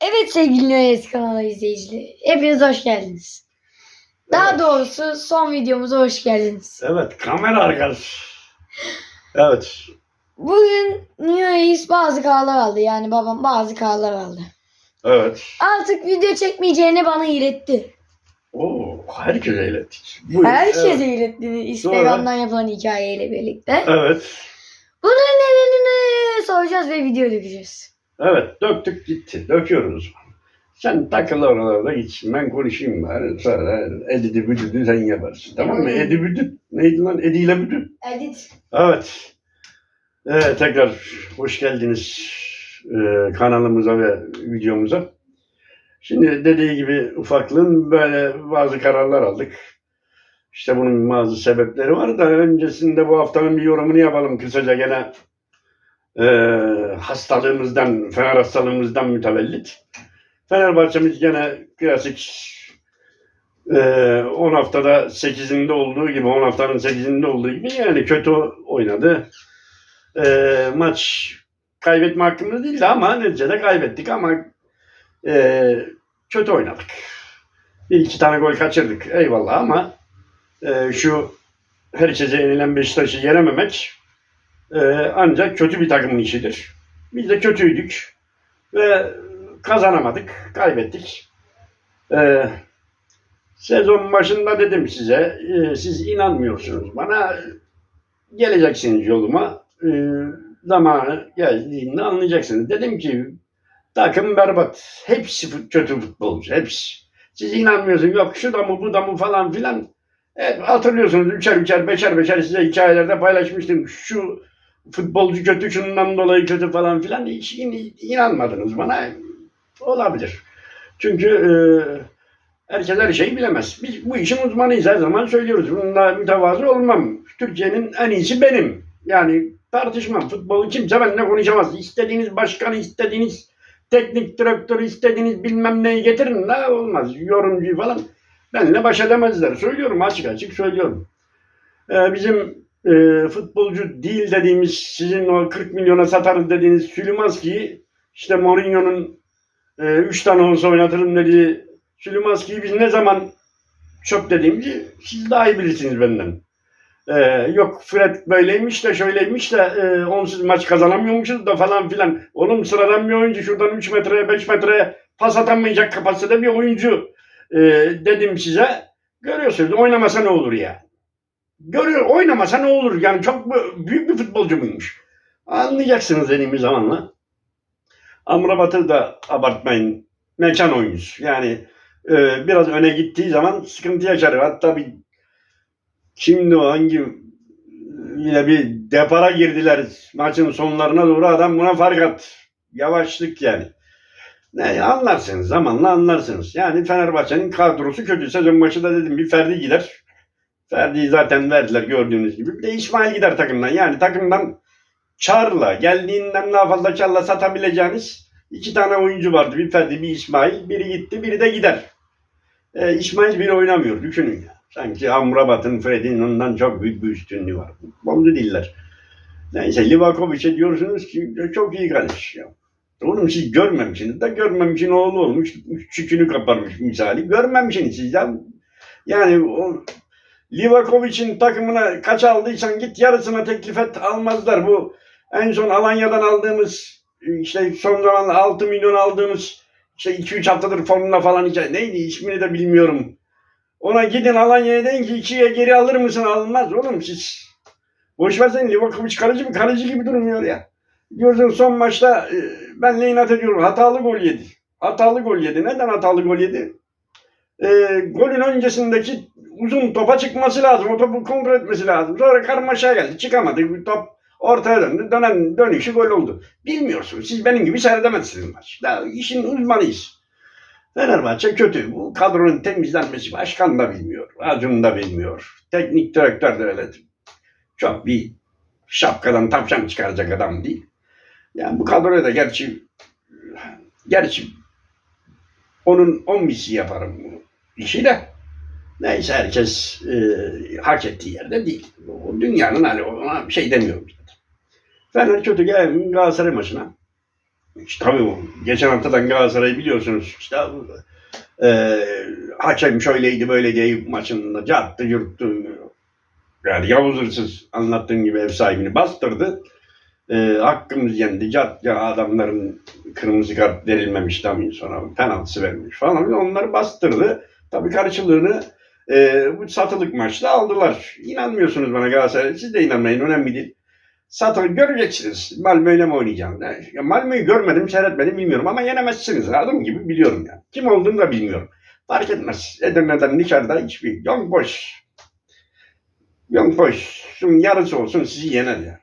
Evet sevgili Nöres kanalı izleyicileri. Hepiniz hoş geldiniz. Daha Evet. doğrusu son videomuza hoş geldiniz. Evet kamera arkadaş. Evet. Bugün Nöres bazı kararlar aldı. Yani babam bazı kararlar aldı. Evet. Artık video çekmeyeceğini bana iletti. Oo, herkese ilettik. Buyur. Herkese iletti. Instagram'dan yapılan hikayeyle birlikte. evet. Bunun nedenini soracağız ve video dökeceğiz. Evet. Döktük gitti. Döküyoruz. Sen takıl oralarda git. Ben konuşayım bari. Sonra edidi büdüdü sen yaparsın. Tamam mı? Edi büdü. Neydi lan? Edi ile büdü. Edit. Evet. Evet tekrar hoş geldiniz e, kanalımıza ve videomuza. Şimdi dediği gibi ufaklığın böyle bazı kararlar aldık. İşte bunun bazı sebepleri var da öncesinde bu haftanın bir yorumunu yapalım kısaca gene e, hastalığımızdan, Fener hastalığımızdan mütevellit. Fenerbahçe'miz gene klasik e, 10 haftada 8'inde olduğu gibi, 10 haftanın 8'inde olduğu gibi yani kötü oynadı. E, maç kaybetme hakkımız değildi ama neticede kaybettik ama e, kötü oynadık. Bir iki tane gol kaçırdık eyvallah ama e, şu herkese yenilen Beşiktaş'ı yenememek e, ancak kötü bir takımın işidir. Biz de kötüydük ve kazanamadık, kaybettik. E, sezon başında dedim size, e, siz inanmıyorsunuz bana, geleceksiniz yoluma, e, zamanı geldiğinde anlayacaksınız. Dedim ki takım berbat, hepsi kötü futbolcu, hepsi. Siz inanmıyorsunuz, yok şu da mı bu da mı falan filan. Evet, hatırlıyorsunuz üçer üçer beşer beşer size hikayelerde paylaşmıştım. Şu futbolcu kötü şundan dolayı kötü falan filan hiç in- inanmadınız bana. Olabilir. Çünkü e, herkes her şeyi bilemez. Biz bu işin uzmanıyız her zaman söylüyoruz. Bununla mütevazı olmam. Türkiye'nin en iyisi benim. Yani tartışmam. Futbolu kimse benimle konuşamaz. İstediğiniz başkanı, istediğiniz teknik direktörü, istediğiniz bilmem neyi getirin. Ne olmaz. Yorumcuyu falan. Benimle baş edemezler. Söylüyorum açık açık söylüyorum. Ee, bizim e, futbolcu değil dediğimiz sizin o 40 milyona satarız dediğiniz Süleymanski'yi işte Mourinho'nun 3 tane olsa oynatırım dediği Süleymanski'yi biz ne zaman çöp dediğimizi siz daha iyi bilirsiniz benden. Ee, yok Fred böyleymiş de şöyleymiş de e, onsuz maç kazanamıyormuşuz da falan filan. Oğlum sıradan bir oyuncu şuradan 3 metreye 5 metreye pas atamayacak kapasitede bir oyuncu e, dedim size. Görüyorsunuz oynamasa ne olur ya. Görüyor oynamasa ne olur yani çok büyük bir futbolcu muymuş. Anlayacaksınız dediğimiz zamanla. Amrabat'ı da abartmayın. Mekan oyuncusu. Yani e, biraz öne gittiği zaman sıkıntı yaşar. Hatta bir şimdi hangi yine bir depara girdiler maçın sonlarına doğru adam buna fark at. Yavaşlık yani. Ne anlarsınız zamanla anlarsınız. Yani Fenerbahçe'nin kadrosu kötü. Sezon başında dedim bir Ferdi gider. Ferdi'yi zaten verdiler gördüğünüz gibi. Bir de İsmail gider takımdan. Yani takımdan Çarla geldiğinden daha fazla Çarla satabileceğiniz iki tane oyuncu vardı. Bir Ferdi bir İsmail. Biri gitti biri de gider. Ee, İsmail biri oynamıyor. Düşünün ya. Sanki Amrabat'ın Fred'in ondan çok büyük bir üstünlüğü var. Futbolcu değiller. Neyse Livakovic'e diyorsunuz ki çok iyi kaleci. Ya. Oğlum siz görmemişsiniz de görmemişin oğlu olmuş. Çükünü kaparmış misali. Görmemişsiniz siz ya. Yani o Livakovic'in takımına kaç aldıysan git yarısına teklif et almazlar. Bu en son Alanya'dan aldığımız işte son zaman 6 milyon aldığımız işte 2-3 haftadır formuna falan hiç neydi ismini de bilmiyorum. Ona gidin Alanya'ya deyin ki ikiye geri alır mısın almaz oğlum siz. Boş versene Livakovic kaleci mi? Kaleci gibi durmuyor ya. Diyorsun son maçta e, benle inat ediyorum. Hatalı gol yedi. Hatalı gol yedi. Neden hatalı gol yedi? E, golün öncesindeki uzun topa çıkması lazım. O topu kontrol etmesi lazım. Sonra karmaşaya geldi. Çıkamadı. Top ortaya döndü. Dönen dönüşü gol oldu. Bilmiyorsunuz. Siz benim gibi seyredemezsiniz maç. Daha işin uzmanıyız. Fenerbahçe kötü. Bu kadronun temizlenmesi başkan da bilmiyor. Acun da bilmiyor. Teknik direktör de öyle. Çok bir şapkadan tavşan çıkaracak adam değil. Yani bu kadroya da gerçi gerçi onun on misi yaparım bu işi de. Neyse herkes e, hak ettiği yerde değil. O dünyanın hali ona bir şey demiyorum. zaten. Fener kötü geldi Galatasaray maçına. İşte tabii o geçen haftadan Galatasaray'ı biliyorsunuz. İşte e, hakem şöyleydi böyleydi Eyüp maçında cattı yurttu. Yani Yavuz Hırsız anlattığın gibi ev sahibini bastırdı. E, hakkımız yendi. Cat ya adamların kırmızı kart verilmemiş daha sonra penaltısı vermiş falan. Onları bastırdı. Tabii karşılığını e, bu satılık maçta aldılar. İnanmıyorsunuz bana Galatasaray. Siz de inanmayın. Önemli değil. Satılık göreceksiniz. Malmö ile mi oynayacağım? Ya, Malmö'yü görmedim, seyretmedim bilmiyorum ama yenemezsiniz. Adım gibi biliyorum yani. Kim olduğunu da bilmiyorum. Fark etmez. Edirne'den dışarıda hiçbir Young Boys. Young Boys'un yarısı olsun sizi yener ya.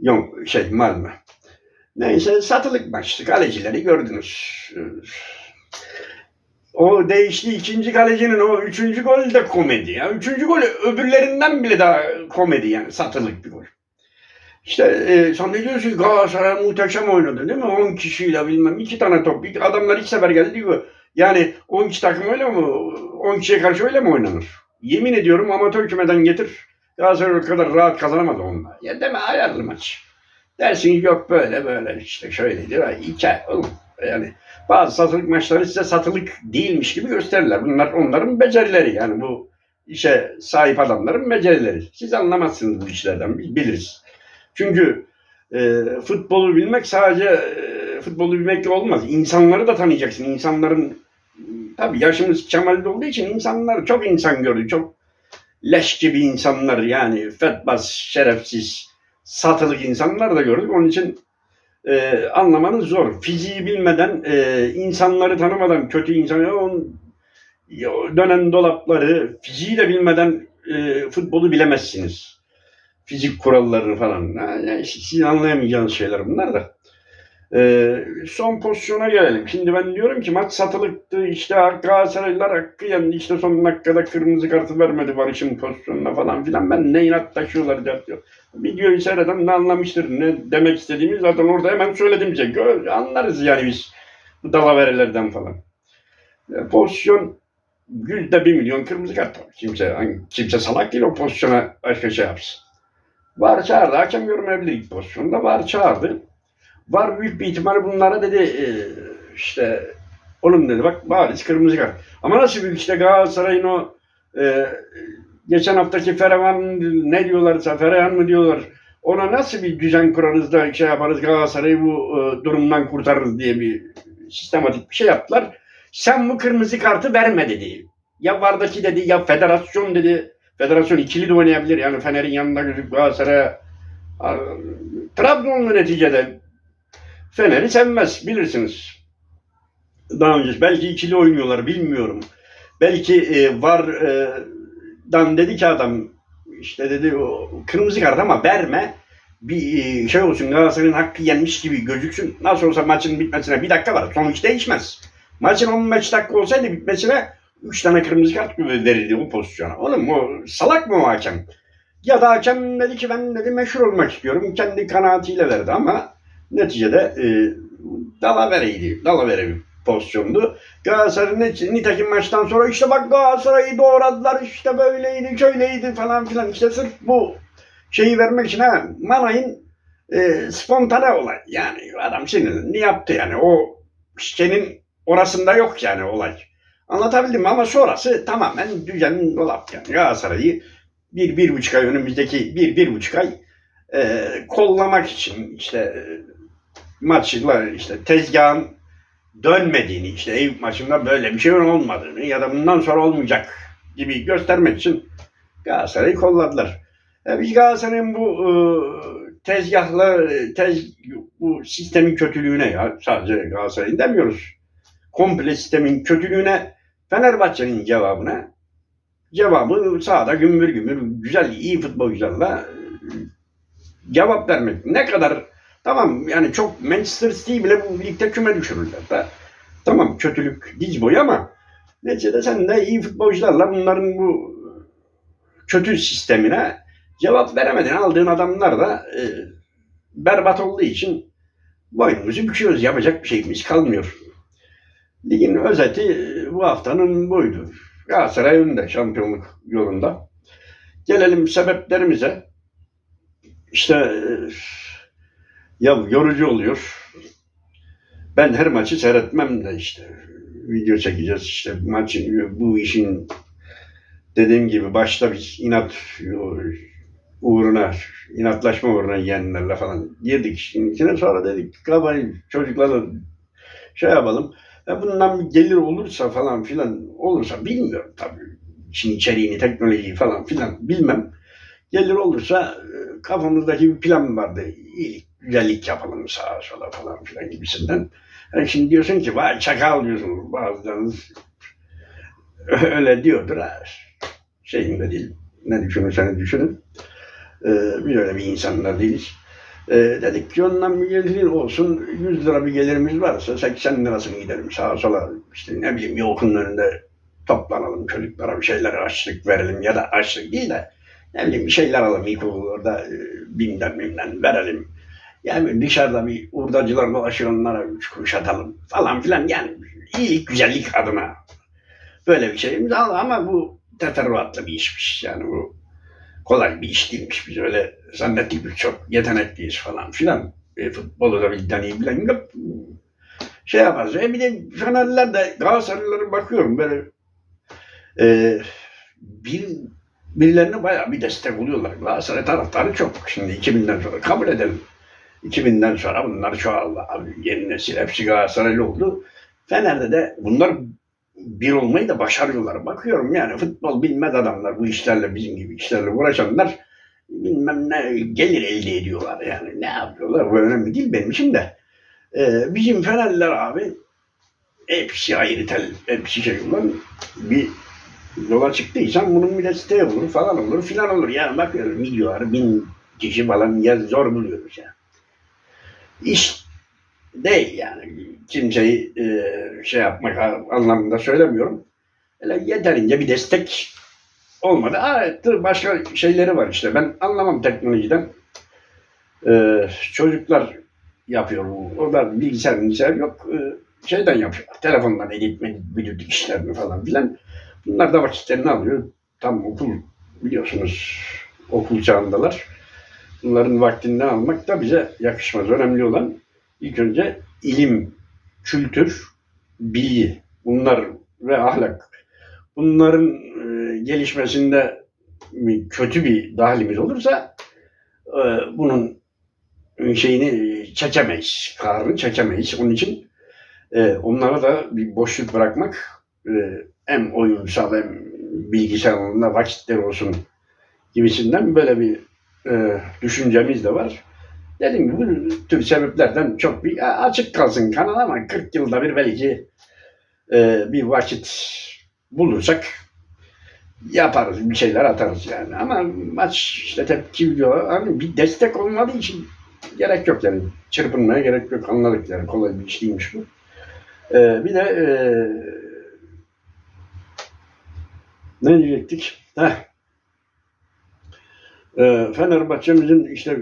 Young, şey Malmö. Neyse satılık maçtı. Kalecileri gördünüz. O değişti ikinci kalecinin o üçüncü gol de komedi ya. Üçüncü gol öbürlerinden bile daha komedi yani satılık bir gol. İşte e, sen ne diyorsun Galatasaray muhteşem oynadı değil mi? 10 kişiyle bilmem iki tane top. İlk Adamlar iki sefer geldi diyor. Yani 10 kişi takım öyle mi? 10 kişiye karşı öyle mi oynanır? Yemin ediyorum amatör kümeden getir. Galatasaray o kadar rahat kazanamadı onunla. Ya deme ayarlı maç. Dersin yok böyle böyle işte şöyleydi. Hikaye oğlum. Yani bazı satılık maçları size satılık değilmiş gibi gösterirler. Bunlar onların becerileri yani bu işe sahip adamların becerileri. Siz anlamazsınız bu işlerden biliriz. Çünkü e, futbolu bilmek sadece e, futbolu bilmekle olmaz. İnsanları da tanıyacaksın. İnsanların tabii yaşımız Kemal'de olduğu için insanlar çok insan gördü. Çok leş gibi insanlar yani fetbaz, şerefsiz, satılık insanlar da gördük. Onun için e, anlamanız zor. Fiziği bilmeden, e, insanları tanımadan kötü insan, on, dönen dolapları, fiziği de bilmeden e, futbolu bilemezsiniz. Fizik kurallarını falan. Yani sizin anlayamayacağınız şeyler bunlar da. E, son pozisyona gelelim. Şimdi ben diyorum ki maç satılıktı. İşte Galatasaraylılar hakkı yendi. İşte son dakikada kırmızı kartı vermedi Barış'ın pozisyonuna falan filan. Ben ne inat taşıyorlar diyor. Videoyu seyreden ne anlamıştır, ne demek istediğimiz zaten orada hemen söyledim. Gör, anlarız yani biz bu dalaverelerden falan. E, pozisyon yüzde bir milyon kırmızı kart var. Kimse, kimse salak değil o pozisyona başka şey yapsın. Var çağırdı. Hakem ilk pozisyonda. Var çağırdı. Var büyük bir ihtimal bunlara dedi e, işte oğlum dedi bak bariz kırmızı kart. Ama nasıl büyük işte Galatasaray'ın o e, geçen haftaki Ferevan ne diyorlarsa Ferevan mı diyorlar. Ona nasıl bir düzen kurarız da şey yaparız Galatasaray'ı bu e, durumdan kurtarırız diye bir sistematik bir şey yaptılar. Sen bu kırmızı kartı verme dedi. Ya vardaki dedi ya federasyon dedi. Federasyon ikili de oynayabilir. Yani Fener'in yanında gözük Galatasaray'a Trabzonlu neticede Fener'i sevmez bilirsiniz. Daha önce belki ikili oynuyorlar bilmiyorum. Belki e, var e, dan dedi ki adam işte dedi o kırmızı kart ama verme bir e, şey olsun Galatasaray'ın hakkı yenmiş gibi gözüksün. Nasıl olsa maçın bitmesine bir dakika var. Sonuç değişmez. Maçın 15 dakika olsaydı bitmesine 3 tane kırmızı kart gibi verirdi o pozisyona. Oğlum o salak mı o hakem? Ya da hakem dedi ki ben dedi meşhur olmak istiyorum. Kendi kanaatiyle verdi ama neticede e, Dalavere'ydi. Dalavere bir pozisyondu. Galatasaray'ın nitekim maçtan sonra işte bak Galatasaray'ı doğradılar işte böyleydi şöyleydi falan filan. İşte sırf bu şeyi vermek için ha Manay'ın e, spontane olay. Yani adam sinirlendi yaptı yani. O senin orasında yok yani olay. Anlatabildim ama sonrası tamamen düzen dolap yani. Galatasaray'ı bir, bir buçuk ay önümüzdeki bir, bir buçuk ay e, kollamak için işte e, maçlar işte tezgahın dönmediğini işte Eyüp maçında böyle bir şey olmadığını ya da bundan sonra olmayacak gibi göstermek için Galatasaray'ı kolladılar. E, biz Galatasaray'ın bu e, tezgahla tez, bu sistemin kötülüğüne ya sadece Galatasaray'ın demiyoruz. Komple sistemin kötülüğüne Fenerbahçe'nin cevabına cevabı sahada gümbür gümbür güzel iyi futbolcularla cevap vermek. Ne kadar tamam yani çok Manchester City bile bu ligde küme düşürürler de. Tamam kötülük diz boyu ama neticede sen de iyi futbolcularla bunların bu kötü sistemine cevap veremedin. Aldığın adamlar da e, berbat olduğu için boynumuzu büküyoruz. Yapacak bir şeyimiz kalmıyor. Ligin özeti bu haftanın buydu. Galatasaray önde şampiyonluk yolunda. Gelelim sebeplerimize. İşte ya yorucu oluyor. ben her maçı seyretmem de işte. Video çekeceğiz işte. Maçın bu işin dediğim gibi başta biz inat uğruna inatlaşma uğruna yeğenlerle falan girdik işin içine sonra dedik kafayı çocuklarla şey yapalım. E bundan bir gelir olursa falan filan olursa bilmiyorum tabii. İşin içeriğini teknolojiyi falan filan bilmem. Gelir olursa kafamızdaki bir plan vardı iyilik güzellik yapalım sağa sola falan filan gibisinden yani şimdi diyorsun ki vay çakal diyorsunuz bazılarınız öyle diyordur ha. Şeyim de değil. Ne düşünürseniz düşünün. Ee, biz öyle bir insanlar değiliz. Ee, dedik ki ondan bir gelir olsun 100 lira bir gelirimiz varsa 80 lirasını gidelim sağa sola işte ne bileyim yolkunun önünde toplanalım çocuklara bir şeyler açlık verelim ya da açlık değil de ne bileyim bir şeyler alalım ilkokul orada e, bimden bimden verelim. Yani dışarıda bir hurdacılar dolaşıyor onlara üç kuruş atalım falan filan. Yani iyilik güzellik adına böyle bir şeyimiz al ama bu teferruatlı bir işmiş. Yani bu kolay bir iş değilmiş. Biz öyle zannettik biz çok yetenekliyiz falan filan. E, futbolu da bizden iyi bilen yok. Şey yaparız. E bir de Fenerliler de Galatasaraylılara bakıyorum böyle e, bir birilerine bayağı bir destek oluyorlar Galatasaray taraftarı çok şimdi 2000'den sonra kabul edelim 2000'den sonra bunlar çoğaldı. Abi yeni nesil hepsi Galatasaraylı oldu. Fener'de de bunlar bir olmayı da başarıyorlar. Bakıyorum yani futbol bilmez adamlar bu işlerle bizim gibi işlerle uğraşanlar bilmem ne gelir elde ediyorlar yani. Ne yapıyorlar bu önemli değil benim için de. Ee, bizim Fenerliler abi hepsi ayrı tel, hepsi şey olan bir yola çıktıysan bunun bir de site olur falan olur filan olur. Yani bakıyoruz milyolar bin kişi falan ya zor buluyoruz yani iş değil yani. Kimseyi e, şey yapmak anlamında söylemiyorum. Öyle yeterince bir destek olmadı. Ha, başka şeyleri var işte. Ben anlamam teknolojiden. E, çocuklar yapıyor. O da bilgisayar bilgisayar yok. E, şeyden yapıyor. Telefondan edit medit video işlerini falan filan. Bunlar da vakitlerini alıyor. Tam okul biliyorsunuz okul çağındalar bunların vaktinden almak da bize yakışmaz. Önemli olan ilk önce ilim, kültür, bilgi bunlar ve ahlak. Bunların e, gelişmesinde kötü bir dahilimiz olursa e, bunun şeyini çekemeyiz, kahrını çekemeyiz. Onun için e, onlara da bir boşluk bırakmak hem oyunsal hem bilgisayar alanında vakitler olsun gibisinden böyle bir e, düşüncemiz de var. Dediğim gibi bu tür sebeplerden çok bir açık kalsın kanal ama 40 yılda bir belki e, bir vakit bulursak yaparız bir şeyler atarız yani. Ama maç işte tepki video hani bir destek olmadığı için gerek yok yani. Çırpınmaya gerek yok anladık yani kolay bir iş değilmiş bu. E, bir de e, ne diyecektik? Heh. Ee, Fenerbahçe'mizin işte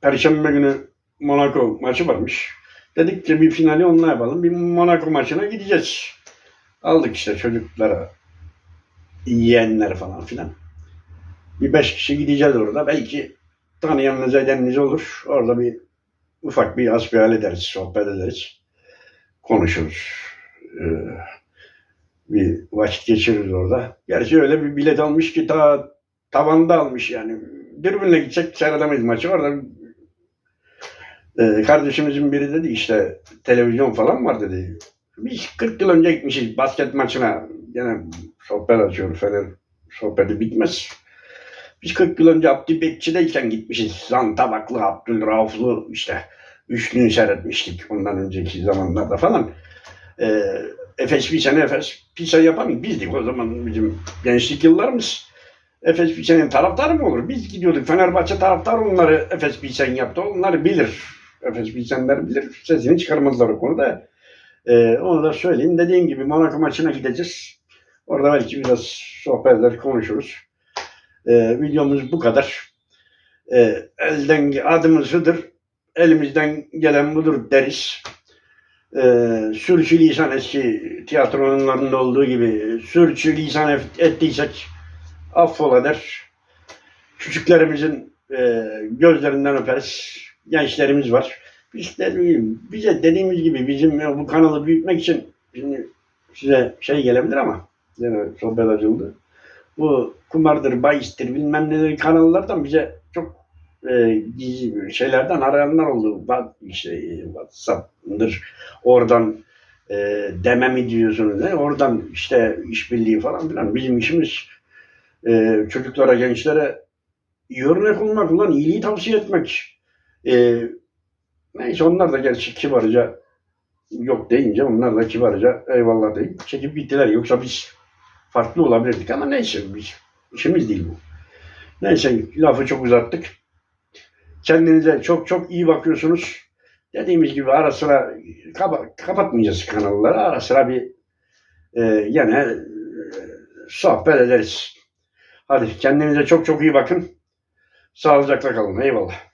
Perşembe günü Monaco maçı varmış. Dedik ki bir finali onunla yapalım. Bir Monaco maçına gideceğiz. Aldık işte çocuklara, yiyenler falan filan. Bir beş kişi gideceğiz orada. Belki tanıyanınız edeniniz olur. Orada bir ufak bir asbihal ederiz, sohbet ederiz. Konuşuruz. Ee, bir vakit geçiririz orada. Gerçi öyle bir bilet almış ki ta tavanda almış yani. Dürbünle gidecek seyredemeyiz maçı. Orada e, kardeşimizin biri dedi işte televizyon falan var dedi. Biz 40 yıl önce gitmişiz basket maçına. Gene sohbet açıyoruz. Fener sohbeti bitmez. Biz 40 yıl önce Abdi Bekçi'deyken gitmişiz. Zan Tabaklı, Abdülrauflu işte üçlüğünü seyretmiştik ondan önceki zamanlarda falan. Ee, Efes sene Efes pisa yapan bizdik o zaman bizim gençlik yıllarımız. Efes Pilsen'in taraftarı mı olur? Biz gidiyorduk. Fenerbahçe taraftarı onları Efes Pilsen yaptı. Onları bilir. Efes Pilsenler bilir. Sesini çıkarmazlar o konuda. Ee, onu da söyleyeyim. Dediğim gibi Monaco maçına gideceğiz. Orada belki biraz sohbet eder, konuşuruz. Ee, videomuz bu kadar. Ee, elden adımız hıdır. Elimizden gelen budur deriz. Ee, sürçülisan eski tiyatronlarında olduğu gibi sürçülisan et- ettiysek affola der. Küçüklerimizin e, gözlerinden öperiz. Gençlerimiz var. Biz de, bize dediğimiz gibi bizim bu kanalı büyütmek için şimdi size şey gelebilir ama yine sohbet açıldı. Bu kumardır, bahistir bilmem neler kanallardan bize çok e, şeylerden arayanlar oldu. İşte e, WhatsApp'dır. Oradan e, deme mi diyorsunuz? Ne? Oradan işte işbirliği falan filan. Bizim işimiz e, çocuklara, gençlere iyi örnek olmak, ulan iyiliği tavsiye etmek. E, neyse onlar da gerçi kibarca yok deyince onlar da kibarca eyvallah deyip çekip gittiler. Yoksa biz farklı olabilirdik ama neyse biz, işimiz değil bu. Neyse lafı çok uzattık. Kendinize çok çok iyi bakıyorsunuz. Dediğimiz gibi ara sıra kapa- kapatmayacağız kanalları. Ara sıra bir e, gene e, sohbet ederiz. Hadi kendinize çok çok iyi bakın. Sağlıcakla kalın. Eyvallah.